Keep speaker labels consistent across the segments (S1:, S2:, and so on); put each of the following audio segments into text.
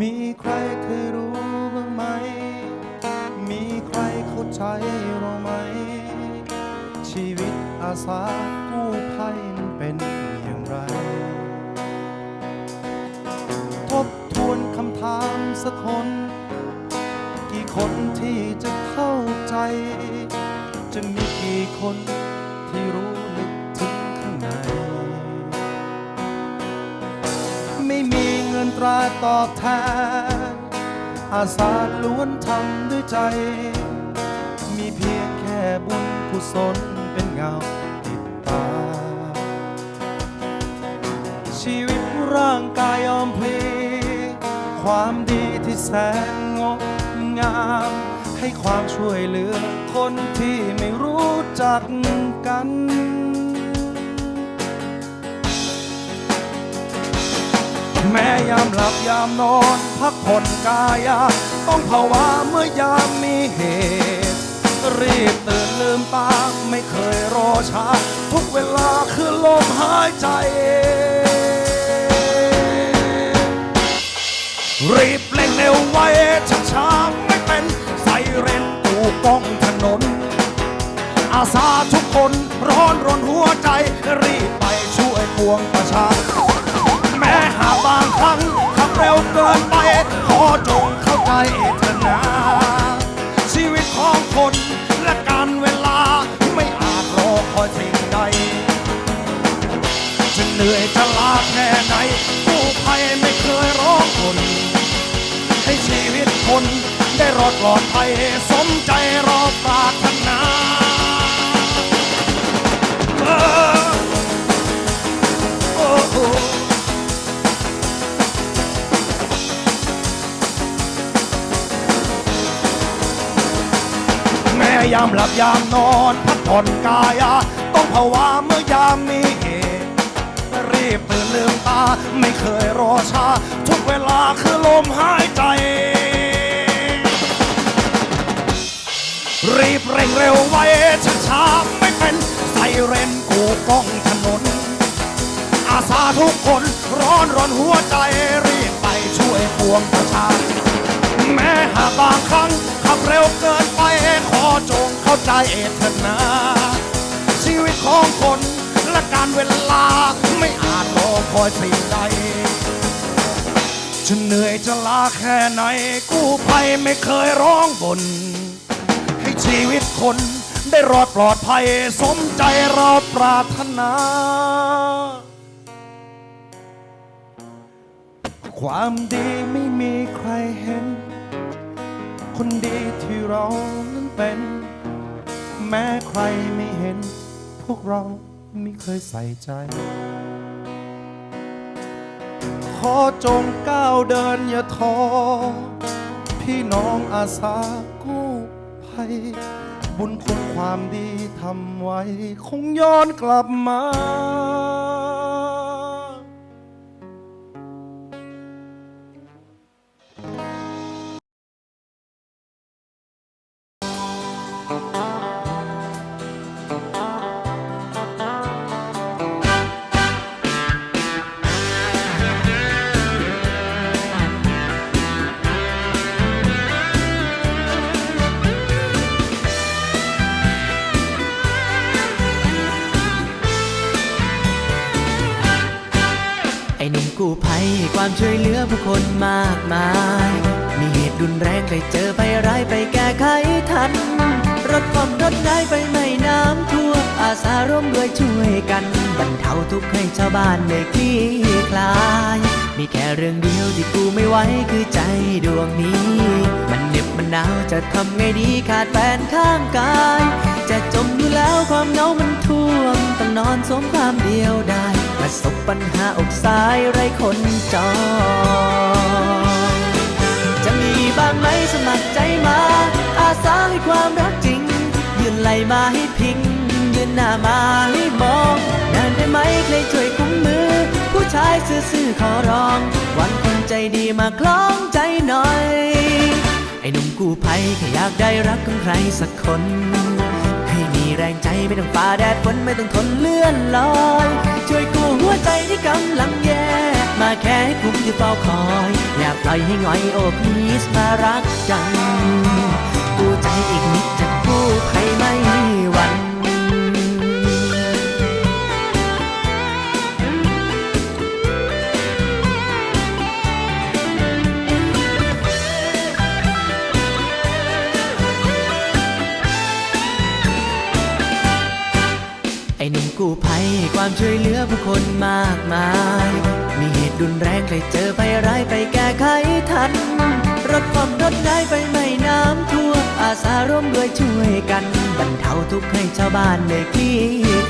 S1: มีใครเคยรู้บ้างไหม มีใครเข้าใจเราไหม ชีวิตอาสากู้ภัยมันเป็นอย่างไร ทบทวนคำถามสักคน กี่คนที่จะ นตราตอบแทน อาสาล้วนทำด้วยใจ มีเพียงแค่บุญกุศลเป็นเงาติดตา ชีวิตร่างกายยอมพลีความดีที่แสนงดงาม ให้ความช่วยเหลือคนที่ไม่รู้จักกัน แม้ยามหลับยามนอน พักผ่อนกายา ต้องภาวะเมื่อยามมีเหตุ รีบตื่นลืมตาไม่เคยรอช้า ทุกเวลาคือลมหายใจ รีบเร่งเร็วไว้ช้าๆไม่เป็นไซเรนตูก้องถนน อาสาทุกคนร้อนรนหัวใจ รีบไปช่วยปวงประชาากบางครั้งขับเร็วเกินไป ขอจงเข้าใจเถอะนะชีวิตของคนและการเวลาไม่อาจรอคอยสิ่งใดจะเหนื่อยจะลาแค่ไหนกู้ภัยไม่เคยร้องคน ให้ชีวิตคนได้รอดปลอดภัยสมใจรอปรารถนา ยามหลับยามนอนพักผ่อนกายา ต้องภาวะเมื่อยามมีเหตุรีบตื่นลืมตา ไม่เคยรอช้า ทุกเวลาคือลมหายใจ รีบเร่งเร็วไว้ช้าๆไม่เป็นไซเรนกูก้องถนน อาสาทุกคนร้อนรนหัวใจรีบไปช่วยปวงประชาแม้หากบางครั้งขับเร็วเกินไป จงเข้าใจเถิดนะ ชีวิตของคนและการเวลาไม่อาจรอคอยสิ่งใดจะเหนื่อยจะลาแค่ไหน กู้ภัยไม่เคยร้องบนให้ชีวิตคนได้รอดปลอดภัย สมใจเราปรารถนา ความดีไม่มีใครเห็น คนดีที่เรา เป็น แม้ใครไม่เห็น พวกเราไม่เคยใส่ใจ ขอจงก้าวเดินอย่าท้อพี่น้องอาสากู้ภัย บุญคุณความดีทำไว้ คงย้อนกลับมา
S2: ความช่วยเหลือผู้คนมากมาย มีเหตุรุนแรงไปเจอไปร้ายไปแก้ไขทัน รถความรถได้ไปไม่น้ำท่วมอาสาร่วมด้วยช่วยกันบรรเทาทุกข์ให้ชาวบ้านได้คลี่คลาย มีแค่เรื่องเดียวที่กูไม่ไหวคือใจดวงนี้ มันเหน็บมันหนาวจะทำไงดีขาดแฟนข้างกาย จะจมอยู่แล้วความเหงามันท่วมต้องนอนสวมความเดียวได้ ประสบปัญหาอกสายไรคนจอง จะมีบ้างไหมสมัครใจมา อาสาให้ความรักจริง ยืนไหลมาให้พิง ยืนหน้ามาให้มองนานได้ไหมใครช่วยกุ้มมือ ผู้ชายซื่อๆขอร้อง วันคนใจดีมาคล้องใจหน่อย ไอ้หนุ่มกู้ภัยแค่อยากได้รักของใครสักคนให้มีแรงใจไม่ต้องฝ่าแดดฝนไม่ต้องทนเลื่อนลอยช่วยกู วใจที่กำลังแย่ มาแค่ให้คุ้มที่เฝ้าคอย อย่าปล่อยให้หงอยโอ้พีสมารักกัน กูใจอีกนิ กู้ภัยความช่วยเหลือผู้คนมากมาย มีเหตุรุนแรงใครเจอไปร้ายไปแก้ไขทัน รถความรถง่ายไฟไม้น้ำท่วมอาสาร่วมด้วยช่วยกันบรรเทาทุกข์ให้ชาวบ้านได้คลี่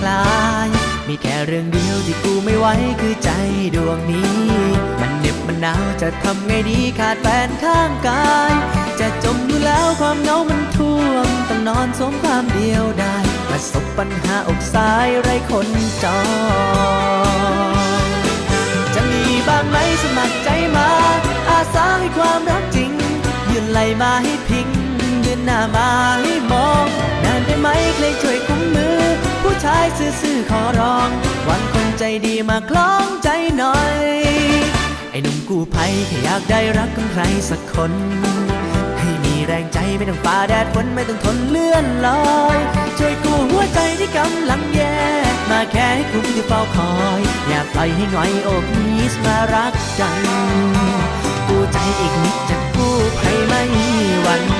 S2: คลาย มีแค่เรื่องเดียวที่กูไม่ไหวคือใจดวงนี้ มันเหน็บมันหนาวจะทำไงดีขาดแฟนข้างกาย จะจมอยู่แล้วความเหงามันท่วมต้องนอนสมความเดียวได้ ประสบปัญหาอกสายไร้คนจอง จะมีบ้างไหมสมัครใจมา อาสาให้ความรักจริง ยืนไหลมาให้พิงเดินหน้ามาให้มอง นานได้ไหมใครช่วยกุ้มมือ ผู้ชายซื่อๆขอร้องวังคนใจดีมาคล้องใจหน่อย ไอ้หนุ่มกู้ภัยแค่อยากได้รักของใครสักคน แรงใจไม่ต้องฝ่าแดดฝนไม่ต้องทนเลื่อนลอย ช่วยกู้หัวใจที่กำลังแย่ มาแค่ให้คุ้มที่เฝ้าคอย อย่าปล่อยให้หงอยโอกนีสมารักกันกู้ใจอีกนิดจะกู้ใครไม่หวั่น